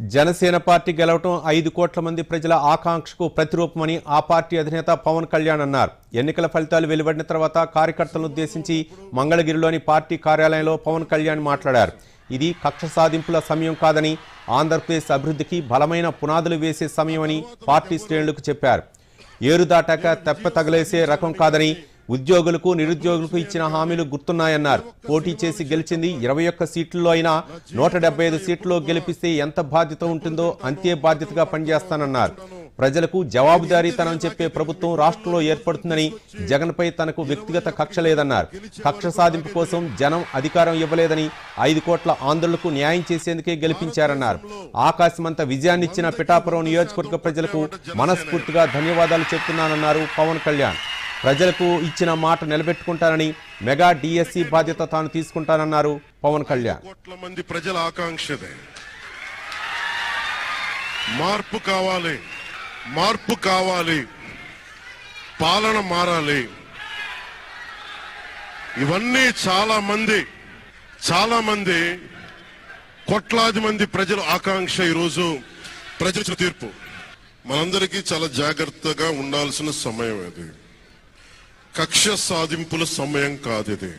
Janasena party గెలవటం ఐదు కోట్ల మంది ప్రజల ఆకాంక్షకు ప్రతిరూపమని ఆ పార్టీ అధినేత పవన్ కళ్యాణ్ అన్నారు. ఎన్నికల ఫలితాలు వెలువడిన తర్వాత కార్యకర్తలను ఉద్దేశించి మంగళగిరిలోని పార్టీ కార్యాలయంలో పవన్ కళ్యాణ్ మాట్లాడారు. ఇది కక్ష సాధింపుల సమయం కాదని ఆంధ్రప్రదేశ్ అభివృద్ధికి బలమైన పునాదులు వేసే సమయమని పార్టీ శ్రేణులకు చెప్పారు. ఏరు దాటాక తెప్ప తగలేసే రకం కాదని ఉద్యోగులకు నిరుద్యోగులకు ఇచ్చిన హామీలు గుర్తున్నాయన్నారు. పోటీ చేసి గెలిచింది ఇరవై ఒక్క సీట్లలో అయినా నూట డెబ్బై ఐదు సీట్లలో గెలిపిస్తే ఎంత బాధ్యత ఉంటుందో అంతే బాధ్యతగా పనిచేస్తానన్నారు. ప్రజలకు జవాబుదారీతనం చెప్పే ప్రభుత్వం రాష్ట్రంలో ఏర్పడుతుందని జగన్పై తనకు వ్యక్తిగత కక్ష లేదన్నారు. కక్ష సాధింపు కోసం జనం అధికారం ఇవ్వలేదని ఐదు కోట్ల ఆందోళనకు న్యాయం చేసేందుకే గెలిపించారన్నారు. ఆకాశమంత విజయాన్నిచ్చిన పిఠాపురం నియోజకవర్గ ప్రజలకు మనస్ఫూర్తిగా ధన్యవాదాలు చెప్తున్నానన్నారు పవన్ కళ్యాణ్. ప్రజలకు ఇచ్చిన మాట నిలబెట్టుకుంటానని మెగా డిఎస్సి బాధ్యత తాను తీసుకుంటానన్నారు పవన్ కళ్యాణ్. కోట్ల మంది ప్రజల ఆకాంక్షదే మార్పు కావాలి మార్పు కావాలి పాలన మారాలి. ఇవన్నీ చాలా మంది చాలా మంది కోట్లాది మంది ప్రజల ఆకాంక్ష ఈరోజు ప్రజల తీర్పు. మనందరికీ చాలా జాగ్రత్తగా ఉండాల్సిన సమయం అది. కక్ష సాధింపుల సమయం కాదు ఇది